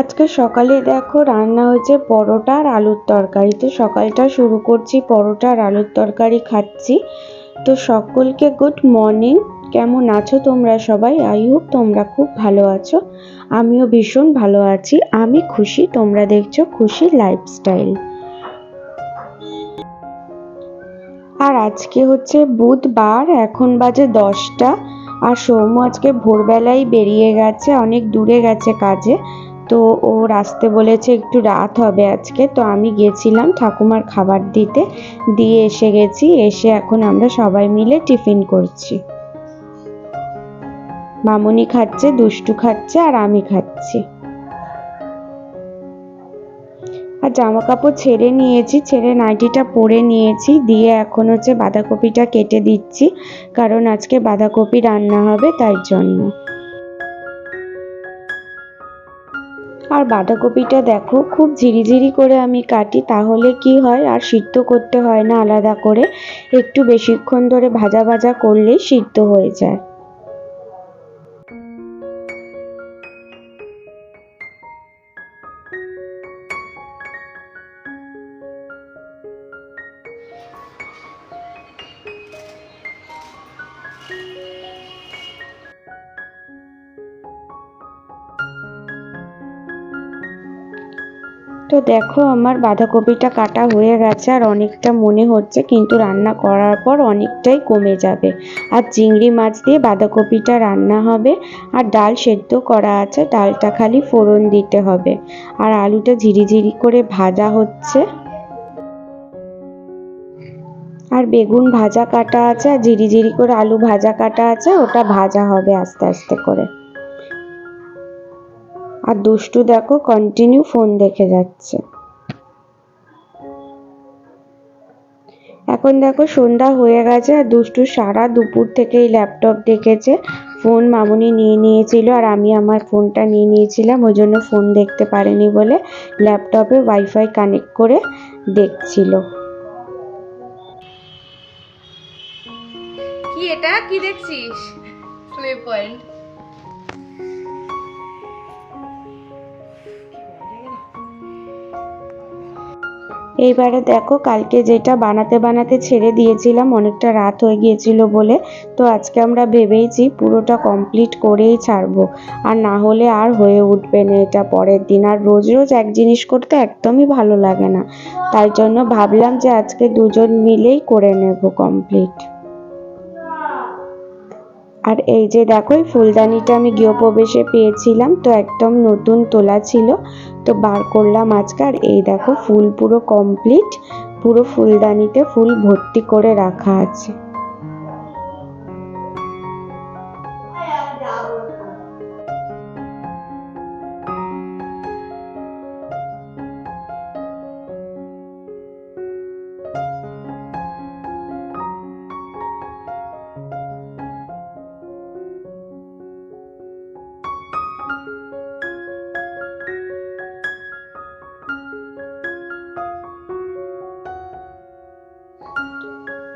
আজকে সকালে দেখো রান্না হয়েছে পরোটা আর আলুর তরকারি তো সকালটা শুরু করছি পরোটা আর আলুর তরকারি খাচ্ছি। তো সকলকে গুড মর্নিং। কেমন আছো তোমরা সবাই? আই হোপ তোমরা খুব ভালো আছো। আমিও ভীষণ ভালো আছি। আমি খুশি, তোমরা দেখছ খুশি লাইফস্টাইল আর আজকে হচ্ছে বুধবার, এখন বাজে দশটা। আর সৌম্য আজকে ভোরবেলায় বেরিয়ে গেছে, অনেক দূরে গেছে কাজে। তো ও আসতে বলেছে একটু রাত হবে আজকে, তো আমি গেছিলাম ঠাকুমার খাবার দিতে। দিয়ে এসে গেছি, এসে এখন আমরা সবাই মিলে টিফিন করছি। মামুনি খাচ্ছে, দুষ্টু খাচ্ছে আর আমি খাচ্ছি। আর জামা কাপড় ছেড়ে নিয়েছি, ছেড়ে নাইটিটা পরে নিয়েছি, দিয়ে এখন হচ্ছে বাঁধাকপিটা কেটে দিচ্ছি, কারণ আজকে বাঁধাকপি রান্না হবে তাই জন্য। আর বাঁধাকপিটা দেখো, খুব ঝিরিঝিরি করে আমি কাটি, তাহলে কি হয়? আর সিদ্ধ করতে হয় না আলাদা করে। একটু বেশিক্ষণ ধরে ভাজা ভাজা করলেই সিদ্ধ হয়ে যায়। তো দেখো, আমার বাঁধাকপিটা কাটা হয়ে গেছে আর অনেকটা মনে হচ্ছে, কিন্তু রান্না করার পর অনেকটাই কমে যাবে। আর চিংড়ি মাছ দিয়ে বাঁধাকপিটা রান্না হবে আর ডাল সেদ্ধ করা আছে, ডালটা খালি ফোড়ন দিতে হবে। আর আলুটা ঝিরিঝিরি করে ভাজা হচ্ছে। আর বেগুন ভাজা কাটা আছে, আর ঝিরিঝিরি করে আলু ভাজা কাটা আছে, ওটা ভাজা হবে আস্তে আস্তে করে। আর দুষ্টু দেখো কন্টিনিউ ফোন দেখে যাচ্ছে। এখন দেখো সন্ধ্যা হয়ে গেছে আর দুষ্টু সারা দুপুর থেকেই ল্যাপটপ দেখেছে। ফোন মামুনি নিয়ে নিয়েছিল আর আমি আমার ফোনটা নিয়ে নিয়েছিলাম, ওই জন্য ফোন দেখতে পারেনি বলে ল্যাপটপে ওয়াইফাই কানেক্ট করে দেখছিল। কি এটা? কি দেখছিস? প্লে পয়েন্ট এইবারে দেখো, কালকে যেটা বানাতে বানাতে ছেড়ে দিয়েছিলাম, অনেকটা রাত হয়ে গিয়েছিল বলে। তো আজকে আমরা ভেবেইছি পুরোটা কমপ্লিট করেই ছাড়বো। আর না হলে আর হয়ে উঠবে না এটা পরের দিন। আর রোজ রোজ এক জিনিস করতে একদমই ভালো লাগে না। তাই জন্য ভাবলাম যে আজকে দুজন মিলেই করে নেব কমপ্লিট আর এই যে দেখো, এই ফুলদানিটা আমি গৃহপ্রবেশে পেয়েছিলাম, তো একদম নতুন তোলা ছিল, তো বার করলাম আজকে। আর এই দেখো, ফুল পুরো কমপ্লিট পুরো ফুলদানিতে ফুল ভর্তি করে রাখা আছে।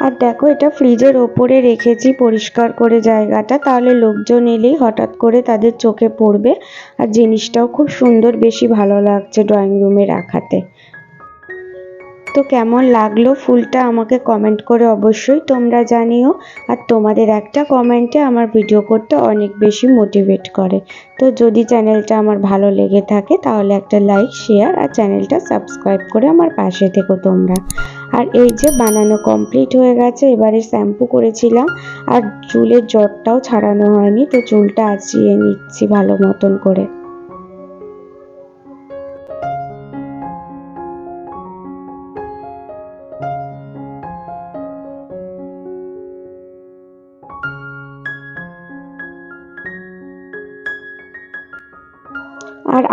আর দেখো, এটা ফ্রিজের ওপরে রেখেছি পরিষ্কার করে জায়গাটা, তাহলে লোকজন এলেই হঠাৎ করে তাদের চোখে পড়বে। আর জিনিসটাও খুব সুন্দর, বেশি ভালো লাগছে ড্রয়িং রুমে রাখাতে। তো কেমন লাগল ফুলটা আমাকে কমেন্ট করে অবশ্যই তোমরা জানিও। আর তোমাদের একটা কমেন্টে আমার ভিডিও করতে অনেক বেশি মোটিভেট করে। তো যদি চ্যানেলটা আমার ভালো লেগে থাকে তাহলে একটা লাইক শেয়ার আর চ্যানেলটা সাবস্ক্রাইব করে আমার পাশে থেকো তোমরা। আর এই যে বানানো কমপ্লিট হয়ে গেছে, এবারে শ্যাম্পু করেছিলাম আর চুলের জটটাও ছাড়ানো হয়নি, তো চুলটা আঁচিয়ে নিচ্ছি ভালো মতন করে।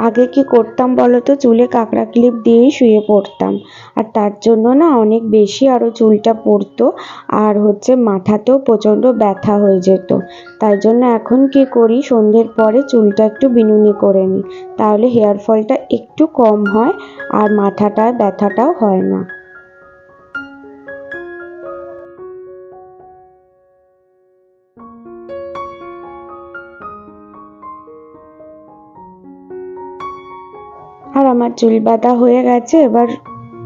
আগে কি করতাম বলো তো চুলে কাঁকড়া ক্লিপ দিয়েই শুয়ে পড়তাম। আর তার জন্য না অনেক বেশি আরও চুলটা পড়তো আর হচ্ছে মাথাতেও প্রচণ্ড ব্যথা হয়ে যেত। তাই জন্য এখন কি করি? সন্ধ্যের পরে চুলটা একটু বিনুনি করে নিই। তাহলে হেয়ার ফলটা একটু কম হয় আর মাথাটায় ব্যথাটাও হয় না। আমার চুল বাঁধা হয়ে গেছে, এবার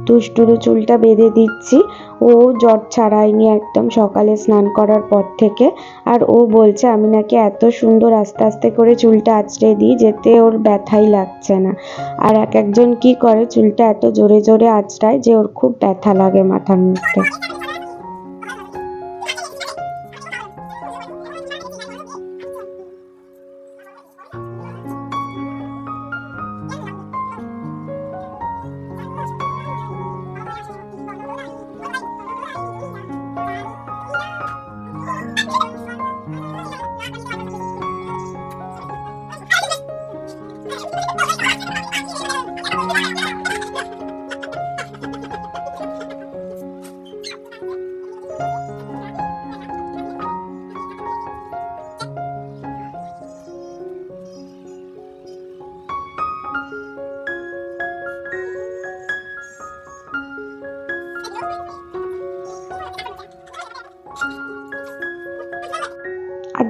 দুষ্টুরু চুলটা বেঁধে দিচ্ছি। ও জ্বর ছাড়ায়নি একদম সকালে স্নান করার পর থেকে। আর ও বলছে, আমি নাকি এত সুন্দর আস্তে আস্তে করে চুলটা আঁচড়ে দিই, যেতে ওর ব্যথাই লাগছে না। আর এক একজন কি করে, চুলটা এত জোরে জোরে আঁচড়ায় যে ওর খুব ব্যথা লাগে মাথার মধ্যে।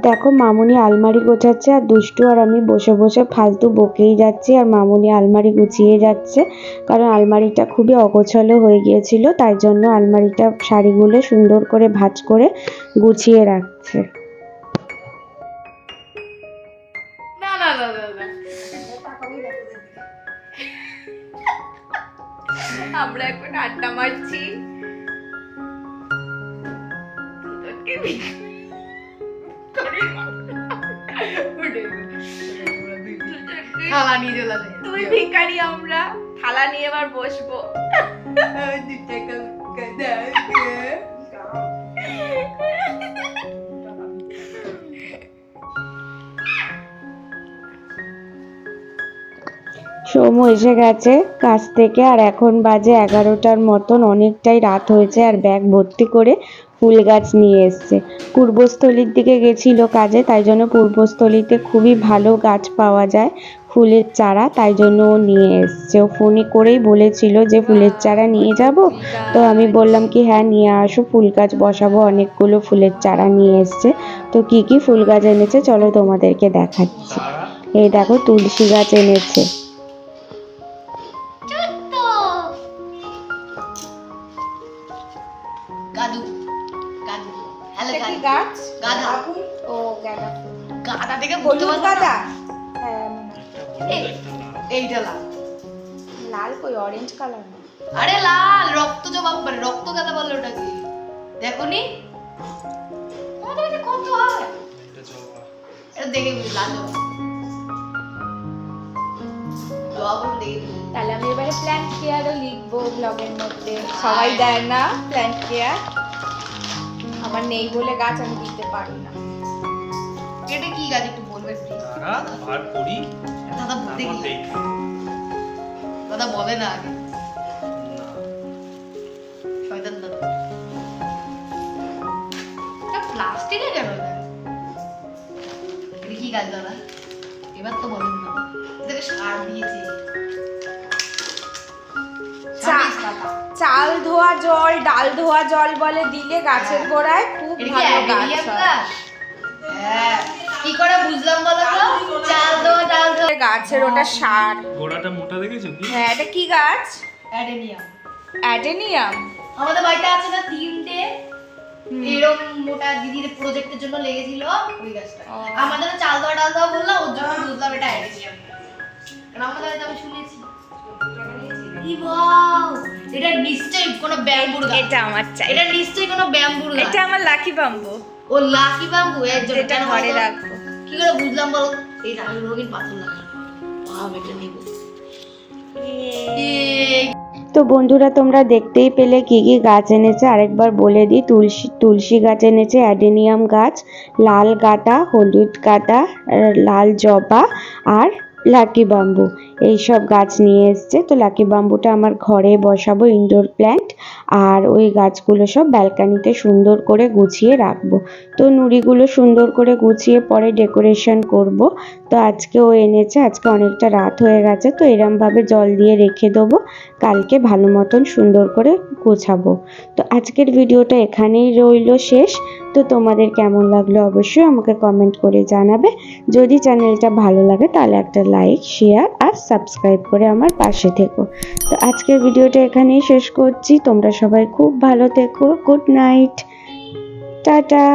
দেখো, মামুনি আলমারি গোছাচ্ছে আর দুষ্টু আর আমি বসে বসে ফালতু বকেই যাচ্ছি আর মামুনি আলমারি গুছিয়ে যাচ্ছে। কারণ আলমারিটা খুবই অগোছালো হয়ে গিয়েছিল, তাই জন্য আলমারিটা শাড়িগুলো সুন্দর করে ভাঁজ করে গুছিয়ে রাখছে। আমরা এখন আড্ডা মারছি। থালা নিয়ে চলে আসে তুই ভিখারি আমরা থালা নিয়ে এবার বসবো। সোমু এসে গেছে কাজ থেকে আর এখন বাজে এগারোটার মতন অনেকটাই রাত হয়েছে আর ব্যাগ ভর্তি করে ফুল গাছ নিয়ে এসছে। পূর্বস্থলীর দিকে গেছিল কাজে, তাই জন্য পূর্বস্থলীতে খুবই ভালো গাছ পাওয়া যায় ফুলের চারা, তাই জন্য ও নিয়ে এসছে। ও ফোনে করেই বলেছিল যে ফুলের চারা নিয়ে যাব। তো আমি বললাম কি হ্যাঁ নিয়ে আসো, ফুল গাছ বসাবো। অনেকগুলো ফুলের চারা নিয়ে এসছে। তো কি কি ফুল গাছ এনেছে, চলো তোমাদেরকে দেখাচ্ছি। এই দেখো, তুলসী গাছ এনেছে। কি গাদু। গাছ গাধা ও গাঁদা ফুল। গাদা থেকে বলতে পারব গাঁদা? হ্যাঁ হয়। এই, এইটা লাল। লাল কই? অরেঞ্জ কালার না। আরে লাল রক্ত জবা মানে রক্ত গাদা বলল ওটাকে দেখো নি। আমাদের কাছে কত হয়? এটা দেখে বুঝি লাল বলে। তাহলে আমি এবারে প্ল্যান্ট কেয়ারও লিখব ব্লগের মধ্যে। সবাই দেয় না প্ল্যান্ট কেয়ার আমার নেই বলে গাছ আমি দিতে পারি না। এটা কি গাছ একটু বলবে প্লিজ আর করি? দাদা বলতে কি দাদা বলে না আগে। শয়তান দাদা। প্লাস্টিকে কেন এটা? এটা কি গাছ দাদা? এবার তো বলেন না। এটাকে সার দিয়েছে। চাল ধোয়া জল ডাল ধোয়া জল বলে দিলে গাছের গোড়ায় খুব ভালো গাছ হয়। হ্যাঁ। কি করে বুঝলাম বলো তো? চাল দেওয়া ডাল দেওয়া গাছের ওটা সার। গোড়াটা মোটা দেখেছ কি? হ্যাঁ এটা কি গাছ? অ্যাডেনিয়াম। অ্যাডেনিয়াম। আমাদের বাড়িতে আছে না তিনটে। এরকম মোটা দিদির প্রজেক্টের জন্য লেগেছিল ওই গাছটা। আমাদের চাল দেওয়া ডাল দেওয়া বললাম ওর জন্য বুঝলাম এটা অ্যাডেনিয়াম। কারণ আমাদের আমি শুনেছি। ই বাও, এটা নিশ্চয়ই কোনো ব্যাম্বুর গাছ। এটা আমার চাই। এটা নিশ্চয়ই কোনো ব্যাম্বুর গাছ। এটা আমার লাকি বাম্বু ও লাকি ব্যাম্বু? এর জন্য যেটা ঘরে রাখব। কি করে বুঝলাম বলো? এই রঙিন পাথর লাগে। ভাব এটা নিব। তো বন্ধুরা তোমরা দেখতেই পেলে কি কি গাছ এনেছে। আরেকবার বলে দিই তুলসী তুলসী গাছ এনেছে অ্যাডেনিয়াম গাছ লাল গাঁদা হলুদ গাঁদা লাল জবা আর লাকি বাম্বু এইসব গাছ নিয়ে এসছে। তো লাকি বাম্বুটা আমার ঘরে বসাবো ইনডোর প্ল্যান্ট আর ওই গাছগুলো সব ব্যালকানিতে সুন্দর করে গুছিয়ে রাখব। তো নুড়িগুলো সুন্দর করে গুছিয়ে পরে ডেকোরেশন করব। তো আজকে ও এনেছে, আজকে অনেকটা রাত হয়ে গেছে। তো এরমভাবে জল দিয়ে রেখে দেবো। কালকে ভালো মতন সুন্দর করে গোছাবো। তো আজকের ভিডিওটা এখানেই রইল শেষ। তো তোমাদের কেমন লাগল অবশ্যই আমাকে কমেন্ট করে জানাবে। যদি চ্যানেলটা ভালো লাগে তাহলে একটা লাইক শেয়ার আর সাবস্ক্রাইব করে আমার পাশে থেকো। তো আজকের ভিডিওটা এখানেই শেষ করছি। তোমরা সবাই খুব ভালো থেকো। Good night. টাটা।